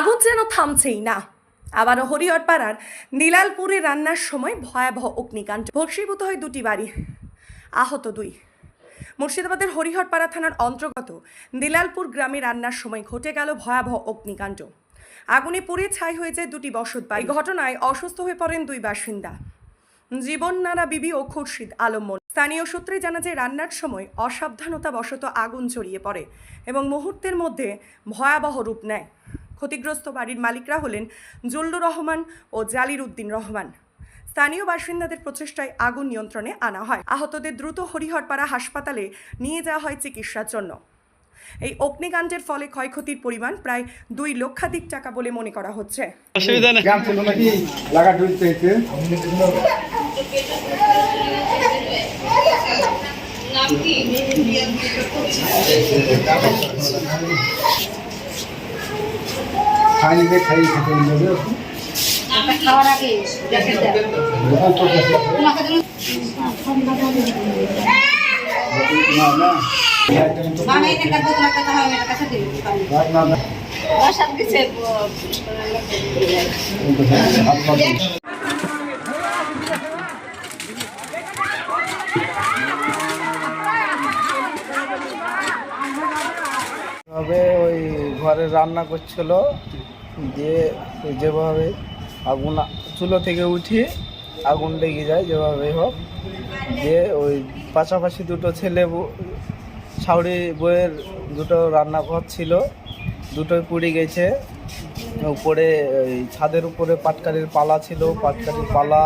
আগুন যেন থামছেই না। আবারও হরিহরপাড়ার নীলালপুরে রান্নার সময় ভয়াবহ অগ্নিকাণ্ড। ভস্মীভূত হয় দুটি বাড়ি, আহত দুই। মুর্শিদাবাদের হরিহরপাড়া থানার অন্তর্গত দিলালপুর গ্রামে রান্নার সময় ঘটে গেল ভয়াবহ অগ্নিকাণ্ড। আগুনে পুড়ে ছাই হয়ে যায় দুটি বসত বাড়ি। ঘটনায় অসুস্থ হয়ে পড়েন দুই বাসিন্দা। জীবন নানা বিবি ও খুরশিদ আলম স্থানীয় সূত্রে জানা যায়, রান্নার সময় অসাবধানতা বশত আগুন ছড়িয়ে পড়ে এবং মুহূর্তের মধ্যে ভয়াবহ রূপ নেয়। ক্ষতিগ্রস্ত বাড়ির মালিকরা হলেন জুল্লুর রহমান ও জালির উদ্দিন রহমান। স্থানীয় বাসিন্দাদের প্রচেষ্টায় আগুন নিয়ন্ত্রণে আনা হয়। আহতদের দ্রুত হরিহরপাড়া হাসপাতালে নিয়ে যাওয়া হয় চিকিৎসার জন্য। এই অগ্নিকাণ্ডের ফলে ক্ষয়ক্ষতির পরিমাণ প্রায় দুই লক্ষাধিক টাকা বলে মনে করা হচ্ছে। অসুবিধা ডুবতে হয়েছে খাই খেতে নিবে খাওয়ার আগে গ্যাসের দেয়। দোকান তো গেছে তোমাকে দিলাম। না না মামা এটা কাটবো, তোমার কথা হবে, এটা কাছে দিবি। রাত না না বাসার দিছে, হাত পাতে ভাবে ওই ঘরে রান্না করছিল দিয়ে যেভাবে আগুন চুলো থেকে উঠিয়ে আগুন লেগে যায়, যেভাবে হোক, দিয়ে ওই পাশাপাশি দুটো ছেলে ছাউড়ি বইয়ের দুটো রান্নাঘর ছিল দুটোই পুড়ে গেছে। উপরে ছাদের উপরে পাটকারির পালা ছিল, পাটকারির পালা,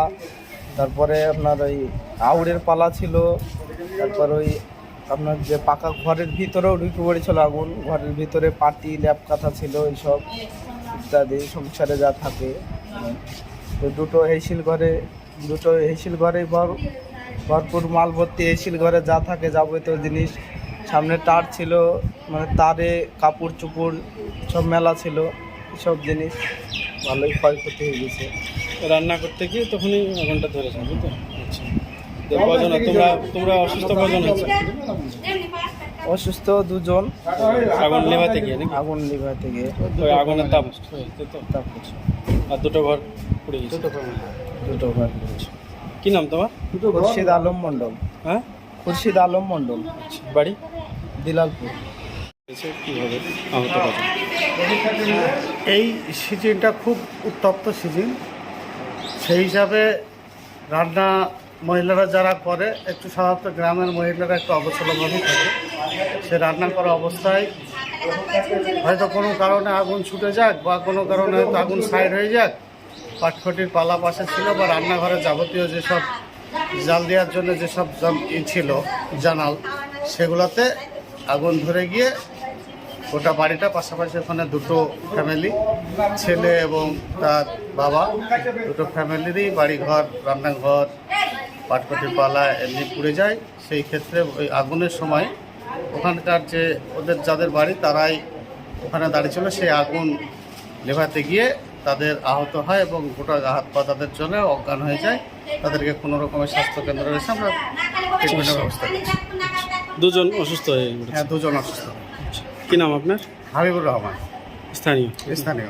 তারপরে আপনার ওই আউড়ের পালা ছিল, তারপর ওই আপনার যে পাকা ঘরের ভিতরেও ঢুকে পড়েছিল আগুন, ঘরের ভিতরে পাটি ল্যাপ কাঁথা ছিল, এইসব। ইত্যাদি সংসারে যা থাকে। তো দুটো হেসিল ঘরে দুটো হেসিল ঘরে ভর ভরপুর মাল ভর্তি হেসিল ঘরে যা থাকে যাবতীয় জিনিস। সামনে তার ছিল মানে তারে কাপড় চুপড় সব মেলা ছিল সব জিনিস। ভালোই ক্ষয়ক্ষতি হয়ে গেছে। রান্না করতে গিয়ে তখনই আগুনটা ধরেছে বুঝতো আচ্ছা। তোমরা তোমরা অসুস্থ কজন হচ্ছে অসুস্থ দুজন। আগুন নেভাতে গিয়ে নাকি? আগুন লিভাতে গিয়ে ওই আগুনের তাপ। তাই তো তারপর আর দুটো ঘর পুড়ে গেছে। দুটো ঘর কি নাম তোমার? খুরশিদ আলম মণ্ডল। হ্যাঁ? খুরশিদ আলম মণ্ডল। বাড়ি? দিলালপুর। কীভাবে আহত এই সিজনটা খুব উত্তপ্ত সিজন। সেই হিসাবে রান্না মহিলারা যারা করে, একটু সাধারণত গ্রামের মহিলারা একটু অবসলভাবেই থাকে। সে রান্না করা অবস্থায় হয়তো কোনো কারণে আগুন ছুটে যাক বা কোনো কারণে হয়তো আগুন সাইড হয়ে যাক, পাটখটির পালা পাশে ছিল বা রান্নাঘরে যাবতীয় যেসব জাল দেওয়ার জন্য যেসব ই ছিল, জানাল, সেগুলোতে আগুন ধরে গিয়ে গোটা বাড়িটা, পাশাপাশি ওখানে দুটো ফ্যামিলি ছেলে এবং তার বাবা, দুটো ফ্যামিলিরই বাড়িঘর, রান্নাঘর পাটপটির পালা এমনি পুড়ে যায় সেই ক্ষেত্রে ওই আগুনের সময় ওখানকার যে ওদের যাদের বাড়ি তারাই ওখানে দাঁড়িয়ে ছিল সেই আগুন নেভাতে গিয়ে তাদের আহত হয় এবং গোটা হাত পা তাদের জন্য অজ্ঞান হয়ে যায়। তাদেরকে কোনো রকমের স্বাস্থ্যকেন্দ্রে এসে আমরা ট্রিটমেন্টের ব্যবস্থা করছি। দুজন অসুস্থ হয়ে হ্যাঁ দুজন অসুস্থ। কী নাম আপনার? হাবিবুর রহমান। স্থানীয়। স্থানীয়।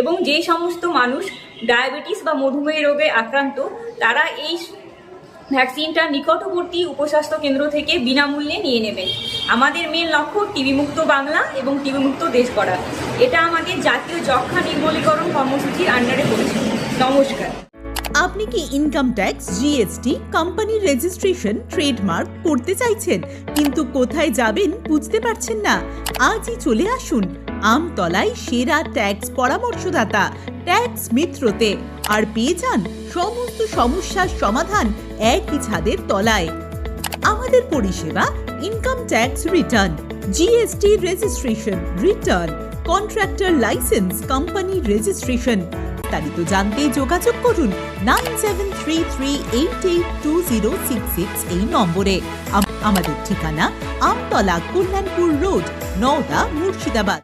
এবং যেই সমস্ত মানুষ ডায়াবেটিস বা মধুমেহ রোগে আক্রান্ত, তারা এই ভ্যাকসিনটা নিকটবর্তী উপস্বাস্থ্য কেন্দ্র থেকে বিনামূল্যে নিয়ে নেবেন। আমাদের মেন লক্ষ্য টিবি মুক্ত বাংলা এবং টিবি মুক্ত দেশ করা এটা আমাদের জাতীয় যক্ষ্মা নির্মলীকরণ কর্মসূচির আন্ডারে পড়েছে। নমস্কার। আপনি কি ইনকাম ট্যাক্স জিএসটি কোম্পানির রেজিস্ট্রেশন ট্রেডমার্ক করতে চাইছেন, কিন্তু কোথায় যাবেন বুঝতে পারছেন না? আজই চলে আসুন আমতলায় সেরা ট্যাক্স পরামর্শদাতা, ট্যাক্স মিত্রতে। আর পেয়ে যান সমস্ত সমস্যার সমাধান একই ছাদের তলায়। আমাদের পরিষেবা income tax return GST registration return contractor licence company registration বিস্তারিত জানতে যোগাযোগ করুন nine seven three three eight eight two zero six six এই নম্বরে। আম- আমাদের ঠিকানা আমতলা কল্যাণপুর রোড, নওদা মুর্শিদাবাদ।